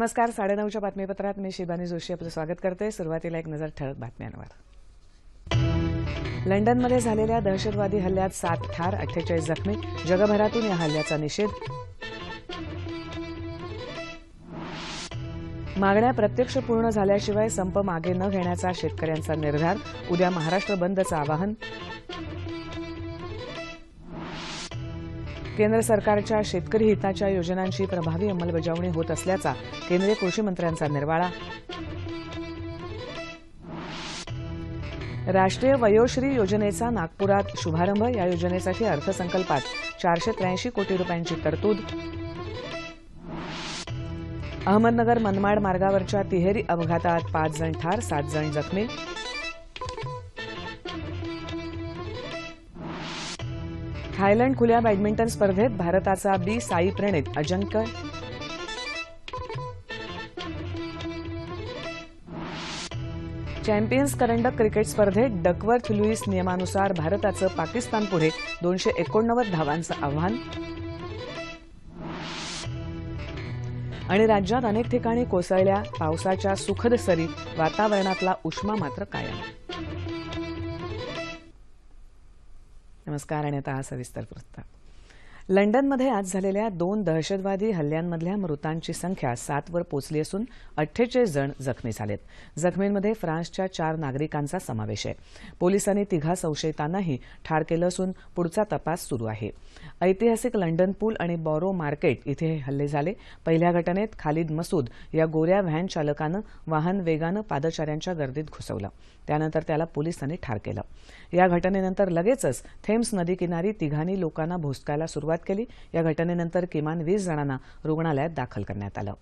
नमस्कार साडेनऊच्या बातमीपत्रात मी शिबानी जोशी आपलं स्वागत करते. सुरुवातीला एक नजर ठळक बातम्यांवर लंडनमध्ये झालेल्या दहशतवादी हल्ल्यात सात ठार अठ्ठेचाळीस जखमी. जगभरातून या हल्ल्याचा निषेध. मागण्या प्रत्यक्ष पूर्ण झाल्याशिवाय संप मागे न घेण्याचा शेतकऱ्यांचा निर्धार. उद्या महाराष्ट्र बंदचं आवाहन. केंद्र सरकारच्या शेतकरी हिताच्या योजनांची प्रभावी अंमलबजावणी होत असल्याचा केंद्रीय कृषी मंत्र्यांचा निर्वाळा. राष्ट्रीय वयोश्री योजनेचा नागपुरात शुभारंभ. या योजनेसाठी अर्थसंकल्पात चारशे त्र्याऐंशी कोटी रुपयांची तरतूद. अहमदनगर मनमाड मार्गावरच्या तिहेरी अपघातात पाच जण ठार सात जण जखमी. थायलंड खुल्या बॅडमिंटन स्पर्धेत भारताचा बी साई प्रणित अजिंक्य चॅम्पियन्स करंडक क्रिकेट स्पर्धेत डकवर्थ लुईस नियमानुसार भारताचं पाकिस्तानपुढे दोनशे एकोणनव्वद धावांचं आव्हान. आणि राज्यात अनेक ठिकाणी कोसळल्या पावसाच्या सुखद सरी वातावरणातला उष्मा मात्र कायम. नमस्कार आणि आता हा सविस्तर वृत्तांत लंडनमध्ये आज झालेल्या दोन दहशतवादी हल्ल्यांमधल्या मृतांची संख्या सातवर पोचली असून अठ्ठेचाळीस जण जखमी झालेत. जखमींमध्ये फ्रान्सच्या चार नागरिकांचा समावेश आहे. पोलिसांनी तिघा संशयितांनाही ठार केलं असून पुढचा तपास सुरू आहे. ऐतिहासिक लंडन पूल आणि बॉरो मार्केट इथे हे हल्ले झाले. पहिल्या घटनेत खालिद मसूद या गोऱ्या व्हॅन चालकानं वाहन वेगानं पादचाऱ्यांच्या गर्दीत घुसवलं. त्यानंतर त्याला पोलिसांनी ठार केलं. या घटनेनंतर लगेचच थेम्स नदीकिनारी तिघांनी लोकांना भोसकायला सुरुवात केली. या घटनेनंतर किमान वीस जणांना रुग्णालयात दाखल करण्यात आलं.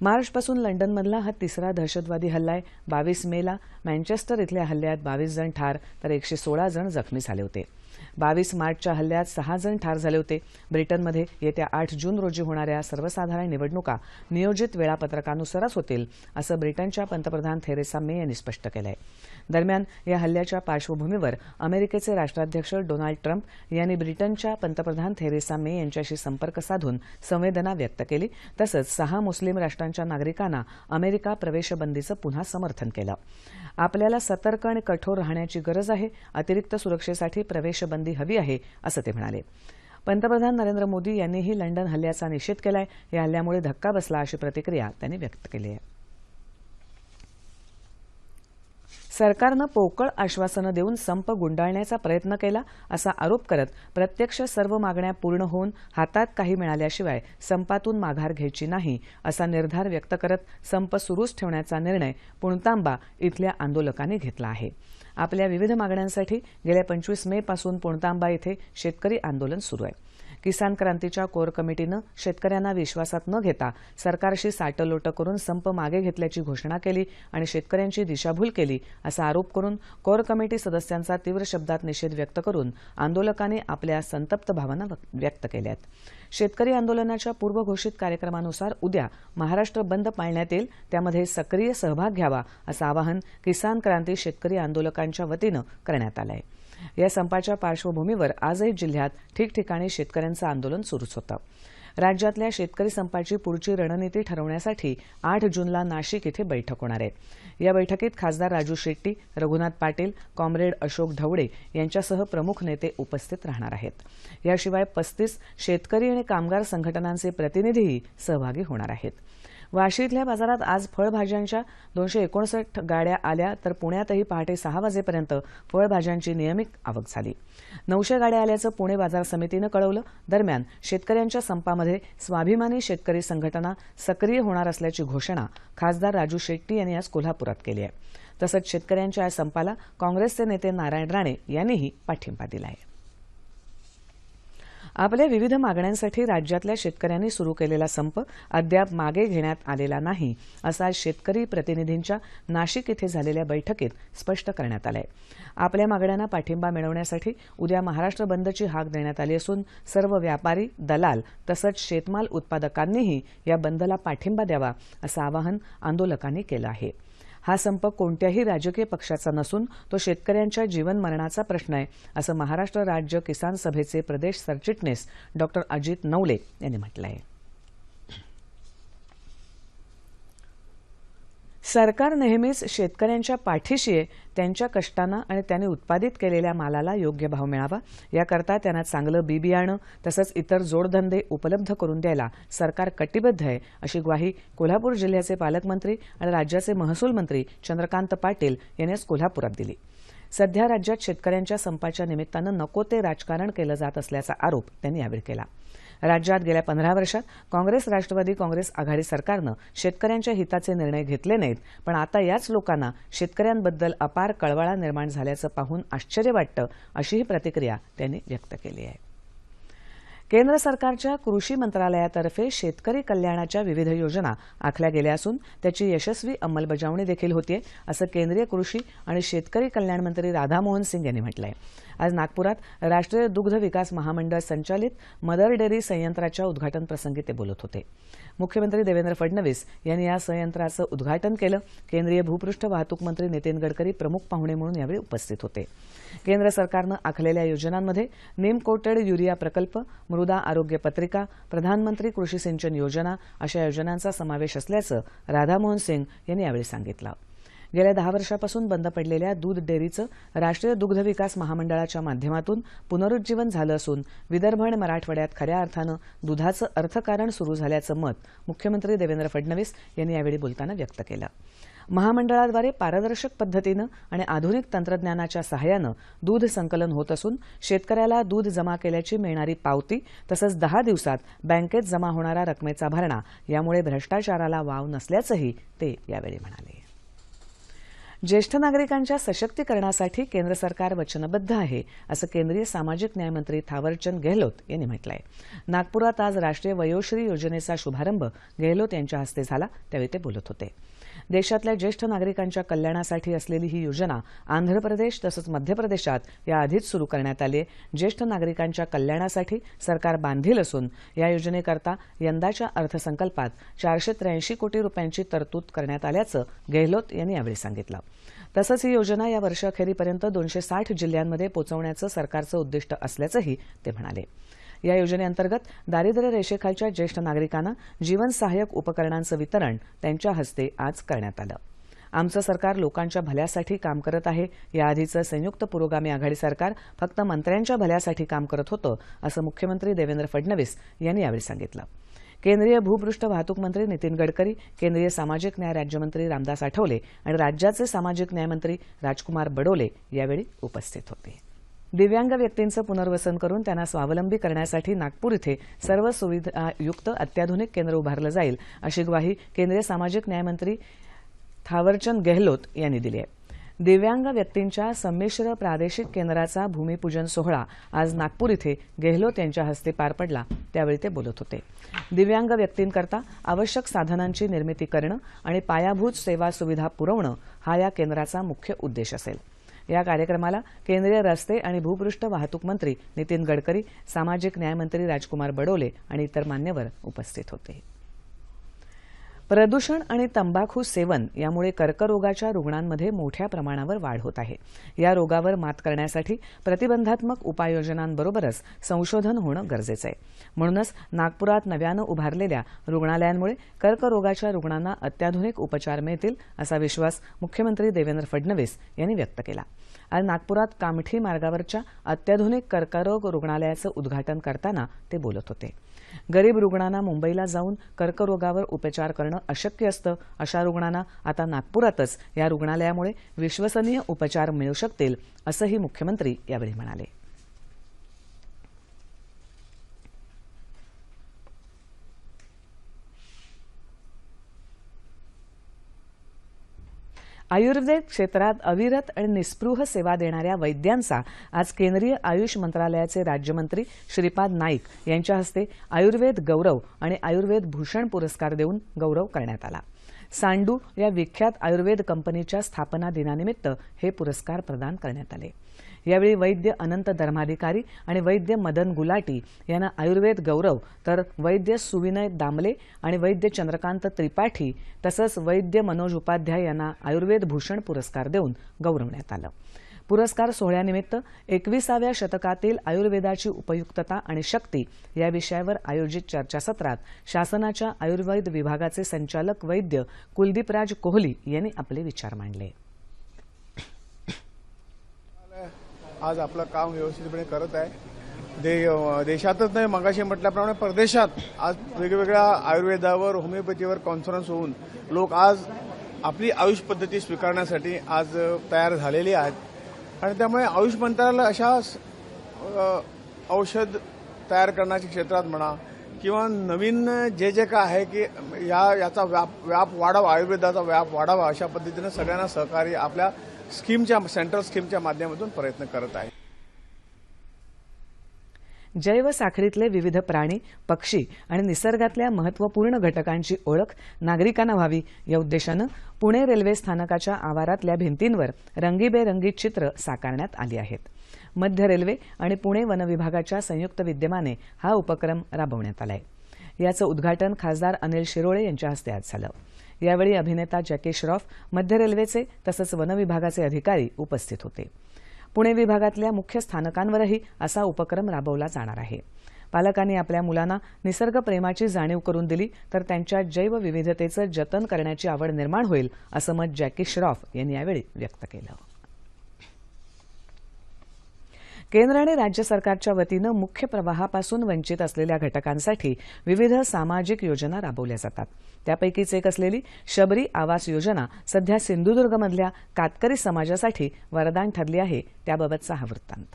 मार्चपासून लंडनमधला हा तिसरा दहशतवादी हल्ला आहे. बावीस मेला मँचेस्टर इथल्या हल्ल्यात बावीस जण ठार तर एकशे सोळा जण जखमी झाले होते. बावीस मार्चच्या हल्ल्यात सहा जण ठार झाले होते. ब्रिटनमध्ये येत्या आठ जून रोजी होणाऱ्या सर्वसाधारण निवडणुका नियोजित वेळापत्रकानुसारच होतील असं ब्रिटनच्या पंतप्रधान थेरेसा मे यांनी स्पष्ट केलं आहे दरम्यान या हल्ल्याच्या पार्श्वभूमीवर अमेरिकेचे राष्ट्राध्यक्ष डोनाल्ड ट्रम्प यांनी ब्रिटनच्या पंतप्रधान थेरेसा मे यांच्याशी संपर्क साधून संवेदना व्यक्त केली तसंच सहा मुस्लिम राष्ट्रांच्या नागरिकांना अमेरिका प्रवेशबंदीचं पुन्हा समर्थन केलं. आपल्याला सतर्क आणि कठोर राहण्याची गरज आहे अतिरिक्त सुरक्षेसाठी प्रवेशबंदी हवी आहे असं ते म्हणाले. पंतप्रधान नरेंद्र मोदी यांनीही लंडन हल्ल्याचा निषेध केलाय. या हल्ल्यामुळे धक्का बसला अशी प्रतिक्रिया त्यांनी व्यक्त केली आहे. सरकारनं पोकळ आश्वासनं देऊन संप गुंडाळण्याचा प्रयत्न केला असा आरोप करत प्रत्यक्ष सर्व मागण्या पूर्ण होऊन हातात काही मिळाल्याशिवाय संपातून माघार घ्यायची नाही असा निर्धार व्यक्त करत संप सुरूच ठेवण्याचा निर्णय पुणतांबा इथल्या आंदोलकांनी घेतला आहे. आपल्या विविध मागण्यांसाठी गेल्या पंचवीस मे पासून पुणतांबा इथे शेतकरी आंदोलन सुरू आहे. किसान क्रांतीच्या कोर कमिटीनं शेतकऱ्यांना विश्वासात न घेता सरकारशी साटलोट करून संप मागे घेतल्याची घोषणा केली आणि शेतकऱ्यांची दिशाभूल केली असा आरोप करून कोर कमिटी सदस्यांचा तीव्र शब्दात निषेध व्यक्त करून आंदोलकांनी आपल्या संतप्त भावना व्यक्त केल्या शेतकरी आंदोलनाच्या पूर्वघोषित कार्यक्रमानुसार उद्या महाराष्ट्र बंद पाळण्यात येईल त्यामध्ये सक्रिय सहभाग घ्यावा असं आवाहन किसान क्रांती शेतकरी आंदोलकांच्या वतीनं करण्यात आलं आहे या संपाच्या पार्श्वभूमीवर आजही जिल्ह्यात ठिकठिकाणी शेतकऱ्यांचं आंदोलन सुरूच होतं. राज्यातल्या शेतकरी संपाची पुढची रणनीती ठरवण्यासाठी आठ जूनला नाशिक इथे बैठक होणार आहे. या बैठकीत खासदार राजू शेट्टी रघुनाथ पाटील कॉम्रेड अशोक ढवळे यांच्यासह प्रमुख नेते उपस्थित राहणार आहेत. याशिवाय पस्तीस शेतकरी आणि कामगार संघटनांचे प्रतिनिधीही सहभागी होणार आहेत. वाशी इथल्या बाजारात आज फळभाज्यांच्या दोनशे एकोणसाठ गाड्या आल्या तर पुण्यातही पहाटे सहा वाजेपर्यंत फळभाज्यांची नियमित आवक झाली. नऊशे गाड्या आल्याचं पुणे बाजार समितीनं कळवलं. दरम्यान शेतकऱ्यांच्या संपामध्ये स्वाभिमानी शेतकरी संघटना सक्रिय होणार असल्याची घोषणा खासदार राजू शेट्टी यांनी आज कोल्हापुरात केली आहे. तसंच शेतकऱ्यांच्या या संपाला काँग्रेसचे नेते नारायण राणे यांनीही पाठिंबा दिला आहे. आपल्या विविध मागण्यांसाठी राज्यातल्या शेतकऱ्यांनी सुरू केलेला संप अद्याप मागे घेण्यात आलेला नाही असं आज शेतकरी प्रतिनिधींच्या नाशिक इथे झालेल्या बैठकीत स्पष्ट करण्यात आलंय. आपल्या मागण्यांना पाठिंबा मिळवण्यासाठी उद्या महाराष्ट्र बंदची हाक देण्यात आली असून सर्व व्यापारी दलाल तसंच शेतमाल उत्पादकांनीही या बंदला पाठिंबा द्यावा असं आवाहन आंदोलकांनी केलं आहे. हा संप कोणत्याही राजकीय पक्षाचा नसून तो शेतकऱ्यांच्या जीवनमरणाचा प्रश्न आहे असं महाराष्ट्र राज्य किसान सभेचे प्रदेश सरचिटणीस डॉक्टर अजित नवले यांनी म्हटलं आहे सरकार नेहमीच शेतकऱ्यांच्या पाठीशी आहे त्यांच्या कष्टांना आणि त्यांनी उत्पादित केलेल्या मालाला योग्य भाव मिळावा. याकरता त्यांना चांगलं बी बियाणं तसंच इतर जोडधंदे उपलब्ध करून द्यायला सरकार कटिबद्ध आहे अशी ग्वाही कोल्हापूर जिल्ह्याचे पालकमंत्री आणि राज्याचे महसूल मंत्री चंद्रकांत पाटील यांनी आज कोल्हापुरात दिली. सध्या राज्यात शेतकऱ्यांच्या संपाच्या निमित्तानं नको ते राजकारण केलं जात असल्याचा आरोप त्यांनी यावेळी केला. राज्यात गेल्या पंधरा वर्षात काँग्रेस राष्ट्रवादी काँग्रेस आघाडी सरकारनं शेतकऱ्यांच्या हिताचे निर्णय घेतले नाहीत पण आता याच लोकांना शेतकऱ्यांबद्दल अपार कळवळा निर्माण झाल्याचं पाहून आश्चर्य वाटतं अशीही प्रतिक्रिया त्यांनी व्यक्त केली आहे. केंद्र सरकारच्या कृषी मंत्रालयातर्फे शेतकरी कल्याणाच्या विविध योजना आखल्या गेल्या असून त्याची यशस्वी अंमलबजावणी देखील होतीये असं केंद्रीय कृषी आणि शेतकरी कल्याण मंत्री राधामोहन सिंग यांनी म्हटलं आहे आज नागपुरात राष्ट्रीय दुग्ध विकास महामंडळ संचालित मदर डेअरी संयंत्राच्या उद्घाटन प्रसंगी ते बोलत होते. मुख्यमंत्री देवेंद्र फडणवीस यांनी या संयंत्राचं उद्घाटन केलं. केंद्रीय भूपृष्ठ वाहतूक मंत्री नितीन गडकरी प्रमुख पाहुणे म्हणून यावेळी उपस्थित होते. केंद्र सरकारनं आखलेल्या योजनांमध्ये नेम कोटेड युरिया प्रकल्प मृदा आरोग्य पत्रिका प्रधानमंत्री कृषी सिंचन योजना अशा योजनांचा समावेश असल्याचं राधामोहन सिंग यांनी यावेळी सांगितलं. गेल्या दहा वर्षापासून बंद पडलेल्या दूध डेअरीचं राष्ट्रीय दुग्ध विकास महामंडळाच्या माध्यमातून पुनरुज्जीवन झालं असून विदर्भ आणि मराठवाड्यात खऱ्या अर्थानं दुधाचं अर्थकारण सुरू झाल्याचं मत मुख्यमंत्री देवेंद्र फडणवीस यांनी यावेळी बोलताना व्यक्त केलं. महामंडळाद्वारे पारदर्शक पद्धतीनं आणि आधुनिक तंत्रज्ञानाच्या सहाय्यानं दूध संकलन होत असून शेतकऱ्याला दूध जमा केल्याची मिळणारी पावती तसंच दहा दिवसात बँकेत जमा होणारा रकमेचा भरणा यामुळे भ्रष्टाचाराला वाव नसल्याचंही ते यावेळी म्हणाले. ज्येष्ठ नागरिकांच्या सशक्तीकरणासाठी केंद्र सरकार वचनबद्ध आहे असं केंद्रीय सामाजिक न्यायमंत्री थावरचंद गेहलोत यांनी म्हटलं आहे नागपुरात आज राष्ट्रीय वयोश्री योजनेचा शुभारंभ गेहलोत यांच्या हस्ते झाला त्यावेळी ते बोलत होते. देशातल्या ज्येष्ठ नागरिकांच्या कल्याणासाठी असलेली ही योजना आंध्र प्रदेश तसंच मध्य प्रदेशात याआधीच सुरू करण्यात आली आहे ज्येष्ठ नागरिकांच्या कल्याणासाठी सरकार बांधील असून या योजनेकरता यंदाच्या अर्थसंकल्पात चारशे त्र्याऐंशी कोटी रुपयांची तरतूद करण्यात आल्याचं गेहलोत यांनी यावेळी सांगितलं. तसंच ही योजना या वर्षअखेरीपर्यंत दोनशे साठ जिल्ह्यांमध्ये पोहोचवण्याचं सरकारचं उद्दिष्ट असल्याचंही ते म्हणाले. या योजनेअंतर्गत दारिद्र्य रेषेखालच्या ज्येष्ठ नागरिकांना जीवनसहाय्यक उपकरणांचं वितरण त्यांच्या हस्ते आज करण्यात आलं. आमचं सरकार लोकांच्या भल्यासाठी काम करत आहे. याआधीचं संयुक्त पुरोगामी आघाडी सरकार फक्त मंत्र्यांच्या भल्यासाठी काम करत होतं असं मुख्यमंत्री देवेंद्र फडणवीस यांनी यावेळी सांगितलं. केंद्रीय भूपृष्ठ वाहतूक मंत्री नितीन गडकरी केंद्रीय सामाजिक न्याय राज्यमंत्री रामदास आठवले आणि राज्याचे सामाजिक न्यायमंत्री राजकुमार बडोले यावेळी उपस्थित होते. दिव्यांग व्यक्तींचं पुनर्वसन करून त्यांना स्वावलंबी करण्यासाठी नागपूर इथे सर्व सुविधायुक्त अत्याधुनिक केंद्र उभारलं जाईल अशी ग्वाही केंद्रीय सामाजिक न्यायमंत्री थावरचंद गेहलोत यांनी दिली आहे. दिव्यांग व्यक्तींच्या संमिश्र प्रादेशिक केंद्राचा भूमिपूजन सोहळा आज नागपूर इथे गेहलोत यांच्या हस्ते पार पडला त्यावेळी ते बोलत होते. दिव्यांग व्यक्तींकरता आवश्यक साधनांची निर्मिती करणं आणि पायाभूत सेवा सुविधा पुरवणं हा या केंद्राचा मुख्य उद्देश असेल. या कार्यक्रमाला केंद्रीय रस्ते आणि भूपृष्ठ वाहतूक मंत्री नितीन गडकरी सामाजिक न्यायमंत्री राजकुमार बडोले आणि इतर मान्यवर उपस्थित होते. प्रदूषण आणि तंबाखू सेवन यामुळे कर्करोगाच्या रुग्णांमध्ये मोठ्या प्रमाणावर वाढ होत आहे. या रोगावर मात करण्यासाठी प्रतिबंधात्मक उपाययोजनांबरोबरच संशोधन होणं गरजेचं आहे. म्हणूनच नागपुरात नव्यानं उभारलेल्या रुग्णालयांमुळे कर्करोगाच्या रुग्णांना अत्याधुनिक उपचार मिळतील असा विश्वास मुख्यमंत्री देवेंद्र फडणवीस यांनी व्यक्त केला. आज नागपुरात कामठी मार्गावरच्या अत्याधुनिक कर्करोग रुग्णालयाचं उद्घाटन करताना ते बोलत होते. गरीब रुग्णांना मुंबईला जाऊन कर्करोगावर उपचार करणं अशक्य असतं अशा रुग्णांना आता नागपुरातच या रुग्णालयामुळे विश्वसनीय उपचार मिळू शकतील असंही मुख्यमंत्री यावेळी म्हणाले. आयुर्वेद क्षेत्रात अविरत आणि निस्पृह सेवा देणाऱ्या वैद्यांचा आज केंद्रीय आयुष मंत्रालयाचे राज्यमंत्री श्रीपाद नाईक यांच्या हस्ते आयुर्वेद गौरव आणि आयुर्वेद भूषण पुरस्कार देऊन गौरव करण्यात आला. सांडू या विख्यात आयुर्वेद कंपनीच्या स्थापना दिनानिमित्त हे पुरस्कार प्रदान करण्यात आले. यावेळी वैद्य अनंत धर्माधिकारी आणि वैद्य मदन गुलाटी यांना आयुर्वेद गौरव तर वैद्य सुविनय दामले आणि वैद्य चंद्रकांत त्रिपाठी तसंच वैद्य मनोज उपाध्याय यांना आयुर्वेद भूषण पुरस्कार देऊन गौरवण्यात आलं. पुरस्कार सोहळ्यानिमित्त एकविसाव्या शतकातील आयुर्वेदाची उपयुक्तता आणि शक्ती या विषयावर आयोजित चर्चासत्रात शासनाच्या आयुर्वेद विभागाचे संचालक वैद्य कुलदीपराज कोहली यांनी आपले विचार मांडले. आज आपलं काम व्यवस्थितपणे करत आहे. दे देशातच नाही मगाशी म्हटल्याप्रमाणे परदेशात आज वेगवेगळ्या आयुर्वेदावर होमिओपॅथीवर कॉन्फरन्स होऊन लोक आज आपली आयुष पद्धती स्वीकारण्यासाठी आज तयार झालेली आहेत. आणि त्यामुळे आयुष मंत्रालय अशा औषध तयार करण्याच्या क्षेत्रात म्हणा किंवा नवीन जे जे काय आहे की या याचा व्याप व्याप वाढावा आयुर्वेदाचा व्याप वाढावा अशा पद्धतीनं सगळ्यांना सहकार्य आपल्या स्कीमच्या सेंट्रल स्कीमच्या माध्यमातून प्रयत्न करत आहे. जैव साखरीतले विविध प्राणी पक्षी आणि निसर्गातल्या महत्त्वपूर्ण घटकांची ओळख नागरिकांना व्हावी या उद्देशानं पुणे रेल्वे स्थानकाच्या आवारातल्या भिंतींवर रंगीबेरंगी चित्र साकारण्यात आली आहेत. मध्य रेल्वे आणि पुणे वनविभागाच्या संयुक्त विद्यमाने हा उपक्रम राबवण्यात आलाय. याचं उद्घाटन खासदार अनिल शिरोळे यांच्या हस्ते आज झालं. यावेळी अभिनेता जॅकी श्रॉफ मध्य रेल्वेचे तसंच वनविभागाचे अधिकारी उपस्थित होते. पुणे विभागातल्या मुख्य स्थानकांवरही असा उपक्रम राबवला जाणार आहे. पालकांनी आपल्या मुलांना निसर्गप्रेमाची जाणीव करून दिली तर त्यांच्या जैवविविधतेचं जतन करण्याची आवड निर्माण होईल असं मत जॅकी श्रॉफ यांनी यावेळी व्यक्त केलं. केंद्र आणि राज्य सरकारच्या वतीनं मुख्य प्रवाहापासून वंचित असलेल्या घटकांसाठी विविध सामाजिक योजना राबवल्या जातात. त्यापैकीच एक असलेली शबरी आवास योजना सध्या सिंधुदुर्गमधल्या कातकरी समाजासाठी वरदान ठरली आहे. त्याबाबतचा हा वृत्तांत.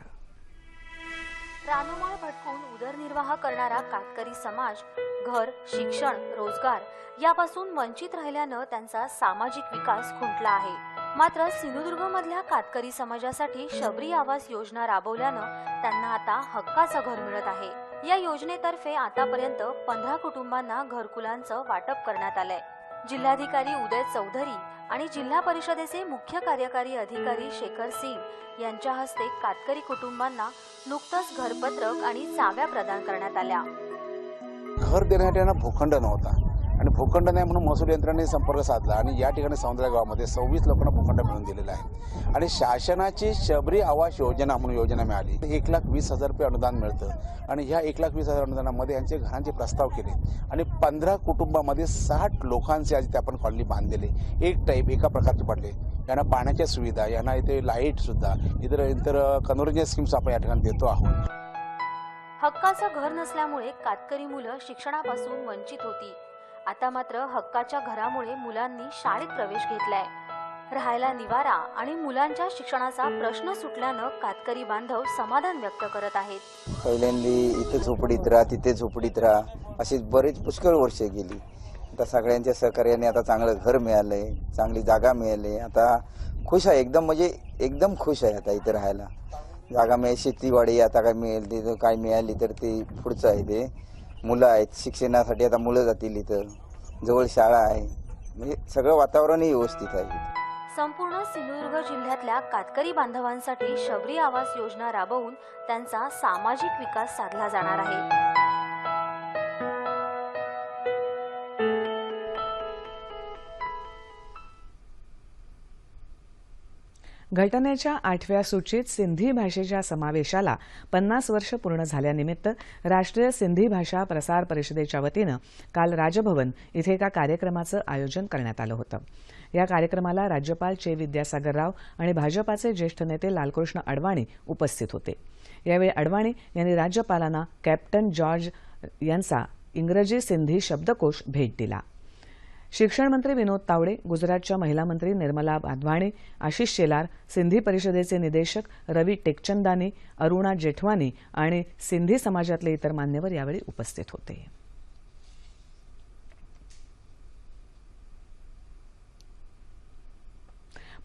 रानमाळ भटकून उदरनिर्वाह करणारा कातकरी समाज घर शिक्षण रोजगार यापासून वंचित राहिल्यानं त्यांचा सामाजिक विकास खुंटला आहे. मात्र सिंधुदुर्गमधल्या कातकरी समाजासाठी शबरी आवास योजना राबवल्यानं त्यांना आता हक्काचं घर मिळत आहे. या योजनेतर्फे आतापर्यंत पंधरा कुटुंबांना घरकुलांचं वाटप करण्यात आलंय. जिल्हाधिकारी उदय चौधरी आणि जिल्हा परिषदेचे मुख्य कार्यकारी अधिकारी शेखर सिंग यांच्या हस्ते कातकरी कुटुंबांना नुकतंच घरपत्रक आणि चाव्या प्रदान करण्यात आल्या. घर देण्यासाठी भूखंड नव्हता. आणि भूखंड नाही म्हणून महसूल यंत्रणेने संपर्क साधला आणि या ठिकाणी सौंदर्य गावामध्ये सव्वीस लोकांना भूखंड मिळून दिलेला आहे. आणि शासनाची शबरी आवास योजना म्हणून योजना मिळाली. एक लाख वीस हजार रुपये अनुदान मिळतं. आणि ह्या एक लाख वीस हजार अनुदानामध्ये यांचे घरांचे प्रस्ताव केले. आणि पंधरा कुटुंबामध्ये साठ लोकांचे आज ते आपण कॉलनी बांधलेले. एक टाईप एका प्रकारचे पडले. यांना पाण्याच्या सुविधा यांना इथे लाइट सुद्धा इतर इतर मनोरंजन स्कीम्स आपण या ठिकाणी देतो आहोत. हक्काचं घर नसल्यामुळे कातकरी मुलं शिक्षणापासून वंचित होती. आता मात्र हक्काच्या घरामुळे मुलांनी शाळेत प्रवेश घेतलाय. राहायला निवारा आणि मुलांच्या शिक्षणाचा प्रश्न सुटल्यानं कातकरी बांधव समाधान व्यक्त करत आहेत. पहिल्यांदी इथे झोपडीत राहा तिथे झोपडीत राहा अशी बरेच पुष्कळ वर्ष गेली. आता सगळ्यांच्या सहकार्याने आता चांगलं घर मिळालंय चांगली जागा मिळाली. आता खुश आहे एकदम म्हणजे एकदम खुश आहे आता इथे राहायला. जागा मिळेल शेतीवाडी आता काय मिळेल ते काय मिळाली तर ते पुढचं आहे ते. मुलं आहेत शिक्षणासाठी आता मुलं जातील इथं. जवळ शाळा आहे. म्हणजे सगळं वातावरणही व्यवस्थित आहे संपूर्ण सिंधुदुर्ग जिल्ह्यातल्या कातकरी बांधवांसाठी शबरी आवास योजना राबवून त्यांचा सामाजिक विकास साधला जाणार आहे. घटनेच्या आठव्या सूचीत सिंधी भाषेच्या समावेशाला पन्नास वर्ष पूर्ण झाल्यानिमित्त राष्ट्रीय सिंधी भाषा प्रसार परिषदेच्या वतीनं काल राजभवन इथे एका कार्यक्रमाचं आयोजन करण्यात आलं होतं. या कार्यक्रमाला राज्यपाल चे विद्यासागर राव आणि भाजपाचे ज्येष्ठ नेते लालकृष्ण अडवाणी उपस्थित होते. यावेळी अडवाणी यांनी राज्यपालांना कॅप्टन जॉर्ज यांचा इंग्रजी सिंधी शब्दकोश भेट दिला. शिक्षण मंत्री विनोद तावडे गुजरातच्या महिला मंत्री निर्मला वाधवाणी आशिष शेलार सिंधी परिषदेचे निदेशक रवी टेकचंदानी अरुणा जेठवानी आणि सिंधी समाजातले इतर मान्यवर यावेळी उपस्थित होते.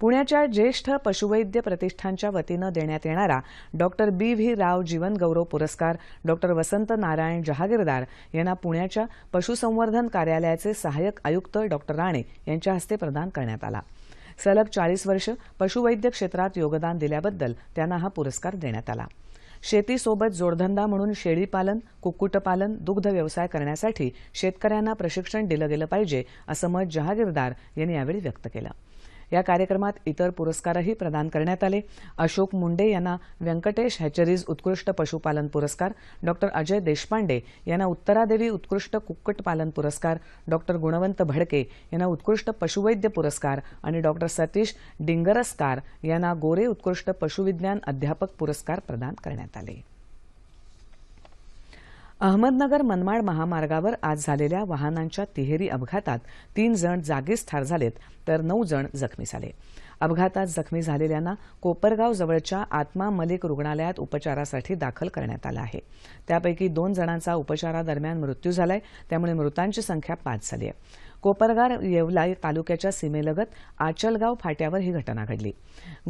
पुण्याच्या ज्येष्ठ पशुवैद्य प्रतिष्ठानच्या वतीनं देण्यात येणारा डॉक्टर बी व्ही राव जीवन गौरव पुरस्कार डॉक्टर वसंत नारायण जहागीरदार यांना पुण्याच्या पशुसंवर्धन कार्यालयाचे सहाय्यक आयुक्त डॉक्टर राणे यांच्या हस्ते प्रदान करण्यात आला. सलग चाळीस वर्ष पशुवैद्य क्षेत्रात योगदान दिल्याबद्दल त्यांना हा पुरस्कार देण्यात आला. शेतीसोबत जोडधंदा म्हणून शेळीपालन कुक्कुटपालन दुग्ध व्यवसाय करण्यासाठी शेतकऱ्यांना प्रशिक्षण दिलं गेलं पाहिजे असं मत जहागीरदार यांनी यावेळी व्यक्त केलं. या कार्यक्रमात इतर पुरस्कारही प्रदान करण्यात आले. अशोक मुंडे यांना व्यंकटेश हॅचरीज उत्कृष्ट पशुपालन पुरस्कार डॉक्टर अजय देशपांडे यांना उत्तरादेवी उत्कृष्ट कुक्कुटपालन पुरस्कार डॉक्टर गुणवंत भडके यांना उत्कृष्ट पशुवैद्य पुरस्कार आणि डॉक्टर सतीश डिंगरस्कार यांना गोरे उत्कृष्ट पशुविज्ञान अध्यापक पुरस्कार प्रदान करण्यात आले. अहमदनगर मनमाड महामार्गावर आज झालेल्या वाहनांच्या तिहेरी अपघातात तीन जण जागीच ठार झालेत तर नऊ जण जखमी झाले. अपघातात जखमी झालेल्यांना कोपरगाव जवळच्या आत्मा मलिक रुग्णालयात उपचारासाठी दाखल करण्यात आलं आहे. त्यापैकी दोन जणांचा उपचारादरम्यान मृत्यू झालाय त्यामुळे मृतांची संख्या पाच झाली आहे. कोपरगार येवला तालुक्याच्या सीमेलगत आचलगाव फाट्यावर ही घटना घडली.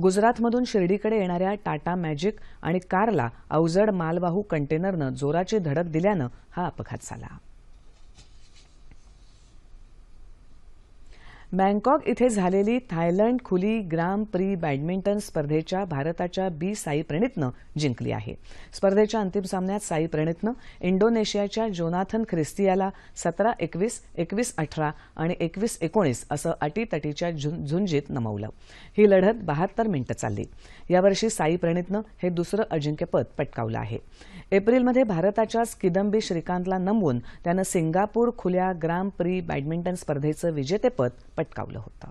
गुजरातमधून शिर्डीकडे येणाऱ्या टाटा मॅजिक आणि कारला अवजड मालवाहू कंटेनरनं जोराची धडक दिल्यानं हा अपघात झाला. बँकॉक इथे झालेली थायलंड खुली ग्राम प्री बॅडमिंटन स्पर्धेच्या भारताच्या बी साई प्रणितनं जिंकली आहे. स्पर्धेच्या अंतिम सामन्यात साई प्रणितनं इंडोनेशियाच्या जोनाथन ख्रिस्तियाला सतरा एकवीस एकवीस अठरा आणि एकवीस एकोणीस असं अटीतटीच्या झुंजीत नमवलं. ही लढत बहात्तर मिनिटं चालली. यावर्षी साई प्रणितनं हे दुसरं अजिंक्यपद पटकावलं आहे. एप्रिलमध्ये भारताच्याच किदंबी श्रीकांतला नमवून त्यानं सिंगापूर खुल्या ग्राम प्री बॅडमिंटन स्पर्धेचं विजेतेपद पटकावलं होतं.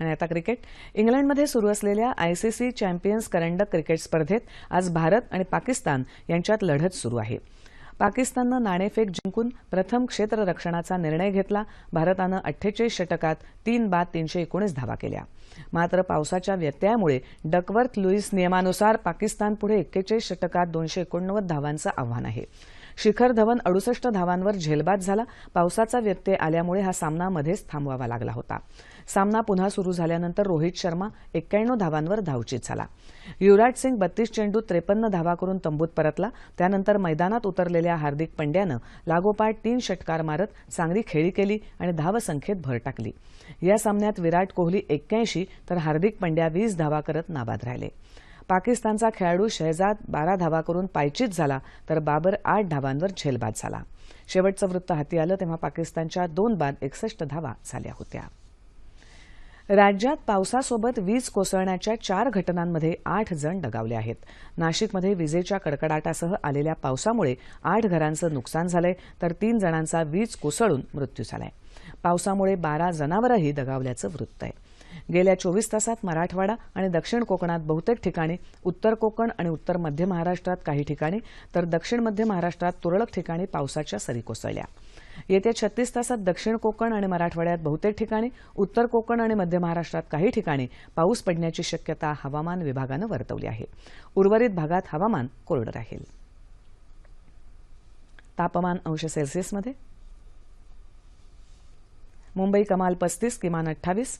आणि आता क्रिकेट. इंग्लंडमध्ये सुरू असलेल्या आयसीसी चॅम्पियन्स करंडक क्रिकेट स्पर्धेत आज भारत आणि पाकिस्तान यांच्यात लढत सुरू आहे. पाकिस्ताननं नाणेफेक जिंकून प्रथम क्षेत्ररक्षणाचा निर्णय घेतला. भारतानं अठ्ठेचाळीस षटकात तीन बाद तीनशे एकोणीस धावा केल्या. मात्र पावसाच्या व्यत्ययामुळे डकवर्थ लुईस नियमानुसार पाकिस्तानपुढे एक्केचाळीस षटकात दोनशे एकोणनव्वद धावांचं आव्हान आहे. शिखर धवन अडुसष्ट धावांवर झेलबाद झाला. पावसाचा व्यत्यय आल्यामुळे हा सामना मध्येच थांबवावा लागला होता. सामना पुन्हा सुरू झाल्यानंतर रोहित शर्मा एक्क्याण्णव धावांवर धावचीत झाला. युवराज सिंग बत्तीस चेंडूत त्रेपन्न धावा करून तंबूत परतला. त्यानंतर मैदानात उतरलेल्या हार्दिक पंड्यानं लागोपाठ तीन षटकार मारत चांगली खेळी केली आणि धावसंख्येत भर टाकली. या सामन्यात विराट कोहली एक्क्याऐंशी तर हार्दिक पंड्या वीस धावा करत नाबाद राहिले. पाकिस्तानचा खेळाडू शहजाद बारा धावा करून पायचीत झाला तर बाबर आठ धावांवर झेलबाद झाला. शेवटचं वृत्त हाती आलं तेव्हा पाकिस्तानच्या दोन बाद एकसष्ट धावा झाल्या होत्या. राज्यात पावसासोबत वीज कोसळण्याच्या चार घटनांमध्ये आठ जण दगावले आहेत. नाशिकमध्ये विजेच्या कडकडाटासह आलेल्या पावसामुळे आठ घरांचं नुकसान झालंय तर तीन जणांचा वीज कोसळून मृत्यू झालाय. पावसामुळे बारा जनावरही दगावल्याचं वृत्त आहे. गेल्या चोवीस तासात मराठवाडा आणि दक्षिण कोकणात बहुतेक ठिकाणी उत्तर कोकण आणि उत्तर मध्य महाराष्ट्रात काही ठिकाणी तर दक्षिण मध्य महाराष्ट्रात तुरळक ठिकाणी पावसाच्या सरी कोसळल्या. येत्या छत्तीस तासात दक्षिण कोकण आणि मराठवाड्यात बहुतेक ठिकाणी उत्तर कोकण आणि मध्य महाराष्ट्रात काही ठिकाणी पाऊस पडण्याची शक्यता हवामान विभागानं वर्तवली आहे. उर्वरित भागात हवामान कोरडं राहील. तापमान अंश सेल्सिअसमध्ये मुंबई कमाल पस्तीस किमान अठ्ठावीस.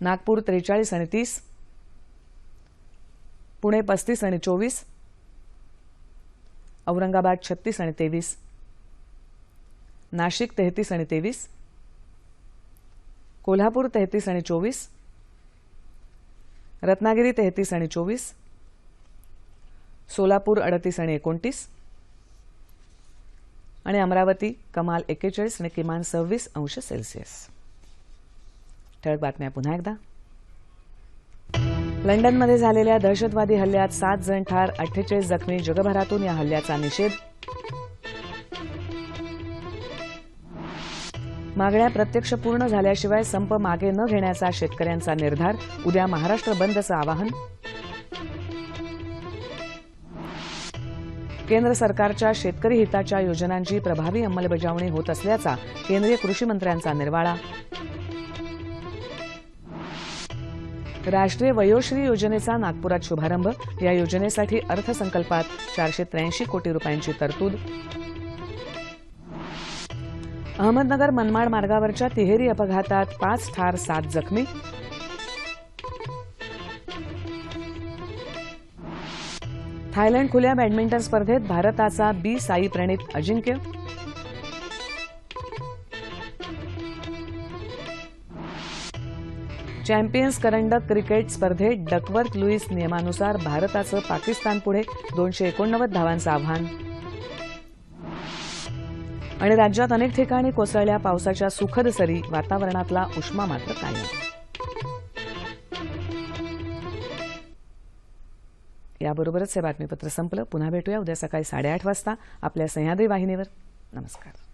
नागपूर त्रेचाळीस आणि तीस. पुणे पस्तीस आणि चोवीस. औरंगाबाद छत्तीस आणि तेवीस. नाशिक तेहतीस आणि तेवीस कोल्हापूर तेहतीस आणि चोवीस रत्नागिरी तेहतीस आणि चोवीस सोलापूर अडतीस आणि एकोणतीस आणि अमरावती कमाल एक्केचाळीस आणि किमान सव्वीस अंश सेल्सिअस. ठळक बातम्या पुन्हा एकदा. लंडनमध्ये झालेल्या दहशतवादी हल्ल्यात सात जण ठार अठ्ठेचाळीस जखमी जगभरातून या हल्ल्याचा निषेध मागण्या प्रत्यक्ष पूर्ण झाल्याशिवाय संप मागे न घेण्याचा शेतकऱ्यांचा निर्धार. उद्या महाराष्ट्र बंदचं आवाहन. केंद्र सरकारच्या शेतकरी हिताच्या योजनांची प्रभावी अंमलबजावणी होत असल्याचा केंद्रीय कृषी मंत्र्यांचा निर्वाळा. राष्ट्रीय वयोश्री योजनेचा नागपुरात शुभारंभ. या योजनेसाठी अर्थसंकल्पात चारशे त्र्याऐंशी कोटी रुपयांची तरतूद. अहमदनगर मनमाड मार्गावरच्या तिहेरी अपघातात पाच ठार सात जखमी. थायलंड खुल्या बॅडमिंटन स्पर्धेत भारताचा बी साई प्रणित अजिंक्य. चॅम्पियन्स करंडक क्रिकेट स्पर्धेत डकवर्थ लुईस नियमानुसार भारताचं पाकिस्तानपुढे दोनशे एकोणनव्वद धावांचं आव्हान. आणि राज्यात अनेक ठिकाणी कोसळल्या पावसाच्या सुखद सरी वातावरणातला उष्मा मात्र कायम. याबरोबरच हे बातमीपत्र संपलं. पुन्हा भेटूया. उद्या सकाळी साडेआठ वाजता आपल्या सह्याद्री वाहिनीवर. नमस्कार.